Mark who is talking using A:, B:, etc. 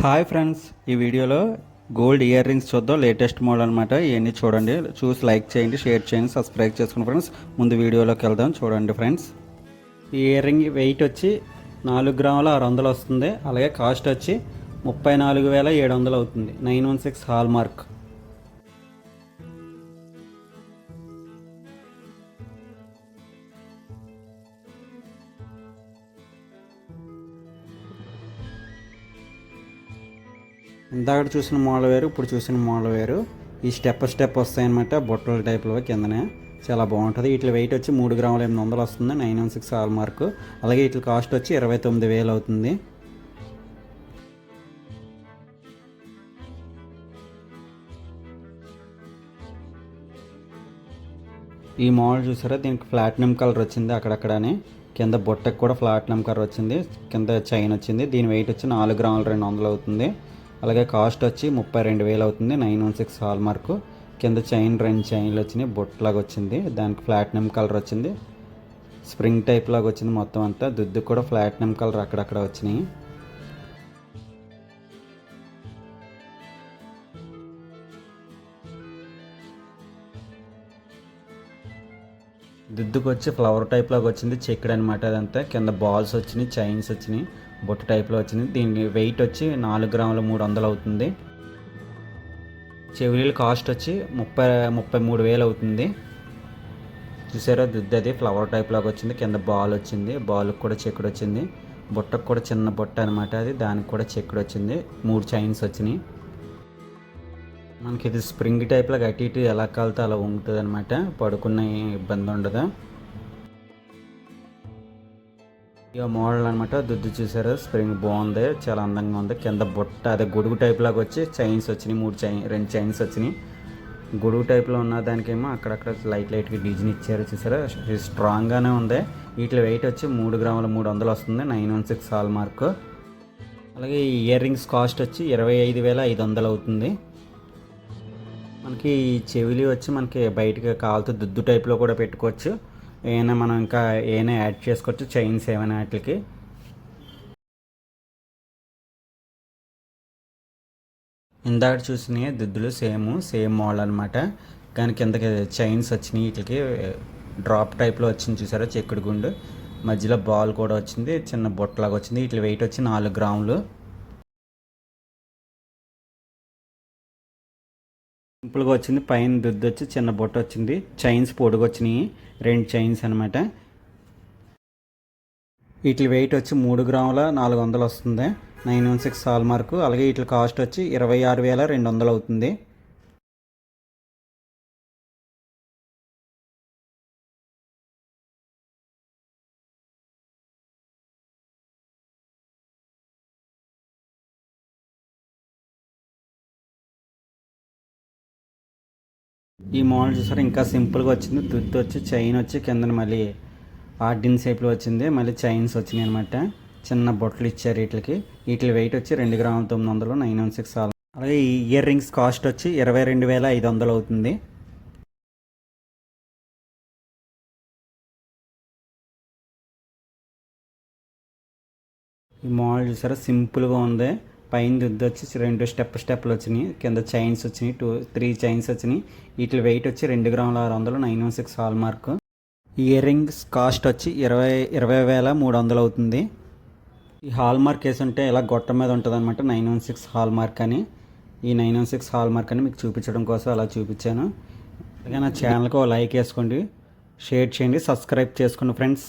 A: Hi friends ఈ వీడియోలో gold ear rings చూద్దాం. లేటెస్ట్ మోడల్ అనమాట ఇవన్నీ చూడండి. చూసి లైక్ చేయండి షేర్ చేయండి సబ్స్క్రైబ్ చేసుకోండి ఫ్రెండ్స్. ముందు వీడియోలోకి వెళ్దాం. చూడండి ఫ్రెండ్స్. ఈ ఇయర్ రింగ్ వెయిట్ వచ్చి నాలుగు గ్రాముల ఆరు వందలు వస్తుంది. అలాగే కాస్ట్ వచ్చి ముప్పై నాలుగు వేల ఏడు వందలు అవుతుంది. Nine one six hallmark. ఇందాక చూసిన మోడల్ వేరు ఇప్పుడు చూసిన మోడల్ వేరు. ఈ స్టెప్ స్టెప్ వస్తాయన్నమాట బొట్టల టైప్లో కిందనే. చాలా బాగుంటుంది. వీటి వెయిట్ వచ్చి మూడు గ్రాముల ఎనిమిది వందలు వస్తుంది nine one six hallmark అలాగే వీటి కాస్ట్ వచ్చి ఇరవై తొమ్మిది వేలు అవుతుంది. ఈ మోడల్ చూసారా? దీనికి ప్లాటినం కలర్ వచ్చింది అక్కడక్కడనే. కింద బొట్టకు కూడా ప్లాటినం కలర్ వచ్చింది. కింద చైన్ వచ్చింది. దీని వెయిట్ వచ్చి నాలుగు గ్రాములు రెండు వందలు అవుతుంది. అలాగే కాస్ట్ వచ్చి ముప్పై రెండు వేలు అవుతుంది. Nine one six hallmark కింద చైన్ రెండు చైన్లు వచ్చినాయి. బొట్లాగా వచ్చింది. దానికి ప్లాటినం కలర్ వచ్చింది. స్ప్రింగ్ టైప్ లాగా వచ్చింది మొత్తం అంతా. దుద్దు కూడా ప్లాటినం కలర్ అక్కడక్కడ వచ్చినాయి. దిద్దుకొచ్చి ఫ్లవర్ టైప్లోకి వచ్చింది. చెక్కడ్ అనమాట అదంతా. కింద బాల్స్ వచ్చినాయి చైన్స్ వచ్చినాయి బొట్టు టైప్లో వచ్చింది. దీని వెయిట్ వచ్చి నాలుగు గ్రాముల మూడు వందలు అవుతుంది. చెవిలీల కాస్ట్ వచ్చి ముప్పై ముప్పై మూడు వేలు అవుతుంది. చూసారా? దిద్దు అది ఫ్లవర్ టైప్లోకి వచ్చింది. కింద బాల్ వచ్చింది. బాల్కి కూడా చెక్కుడు వచ్చింది. బుట్టకు కూడా చిన్న బుట్ట అనమాట అది. దానికి కూడా చెక్కుడు వచ్చింది. మూడు చైన్స్ వచ్చినాయి. మనకి ఇది స్ప్రింగ్ టైప్లో అటు ఇటు ఎలా కాలితే అలా ఉంటుంది అనమాట పడుకున్న ఇబ్బంది ఉండదు. ఇక మోడల్ అనమాట దుద్దు చూసారు. స్ప్రింగ్ బాగుంది చాలా అందంగా ఉంది. కింద బుట్ట అదే గొడుగు టైప్ లాగా వచ్చి చైన్స్ వచ్చినాయి మూడు చైన్ రెండు చైన్స్ వచ్చినాయి. గొడుగు టైప్లో ఉన్న దానికేమో అక్కడక్కడ లైట్ లైట్గా డిజైన్ ఇచ్చారు చూసారా. ఇది స్ట్రాంగ్గానే ఉంది. వీటి వెయిట్ వచ్చి మూడు గ్రాముల మూడు వందలు వస్తుంది nine one six hallmark. అలాగే ఈ ఇయర్ రింగ్స్ కాస్ట్ వచ్చి ఇరవై ఐదు వేల ఐదు వందలు అవుతుంది. మనకి ఈ చెవిలి వచ్చి మనకి బయటకి కాలుతో దుద్దు టైప్లో కూడా పెట్టుకోవచ్చు. ఏమైనా మనం ఇంకా ఏమైనా యాడ్ చేసుకోవచ్చు? చైన్స్ ఏమైనా వాటికి? ఇందాక చూసిన దుద్దులు సేమ్ సేమ్ మోడల్ అనమాట కానీ కిందకి చైన్స్ వచ్చినాయి వీటికి డ్రాప్ టైప్లో వచ్చింది చూసారా? చెక్కుడు గుండు. మధ్యలో బాల్ కూడా వచ్చింది చిన్న బొట్టలాగా వచ్చింది. వీటి వెయిట్ వచ్చి నాలుగు గ్రాములు సింపుల్గా వచ్చింది. పైన దుద్దు వచ్చి చిన్న బొట్ట వచ్చింది. చైన్స్ పొడుగు వచ్చినాయి. రెండు చైన్స్ అనమాట వీటి వెయిట్ వచ్చి మూడు గ్రాముల నాలుగు వందలు వస్తుంది. Nine one six hallmark. అలాగే వీటి కాస్ట్ వచ్చి ఇరవై ఆరు వేల రెండు వందలు అవుతుంది. ఈ మోడల్ చూసారా? ఇంకా సింపుల్గా వచ్చింది. దుద్దు వచ్చి చైన్ వచ్చి కింద మళ్ళీ ఆర్డిన్ షేప్లో వచ్చింది. మళ్ళీ చైన్స్ వచ్చినాయి అనమాట చిన్న బొట్టలు ఇచ్చారు వీటికి. వీటి వెయిట్ వచ్చి రెండు గ్రాముల తొమ్మిది వందలు నైన్ వన్ సిక్స్ అలాగే ఈ ఇయర్ రింగ్స్ కాస్ట్ వచ్చి ఇరవై రెండు వేల ఐదు వందలు అవుతుంది. ఈ మోడల్ చూసారా? సింపుల్గా ఉంది. పైన దుద్దు వచ్చి రెండు స్టెప్ స్టెప్లు వచ్చినాయి. కింద చైన్స్ వచ్చినాయి. టూ త్రీ చైన్స్ వచ్చినాయి. వీటి వెయిట్ వచ్చి రెండు గ్రాముల ఆరు వందలు nine one six hallmark. Ear rings cost వచ్చి ఇరవై ఇరవై వేల మూడు వందలు అవుతుంది. ఈ హాల్ మార్క్ వేసి ఉంటే ఇలా గొట్ట మీద ఉంటుంది అనమాట nine one six hallmark అని. ఈ nine one six hallmark అని మీకు చూపించడం కోసం అలా చూపించాను. అలాగే నా ఛానల్కి ఒక లైక్ వేసుకోండి షేర్ చేయండి సబ్స్క్రైబ్ చేసుకోండి ఫ్రెండ్స్.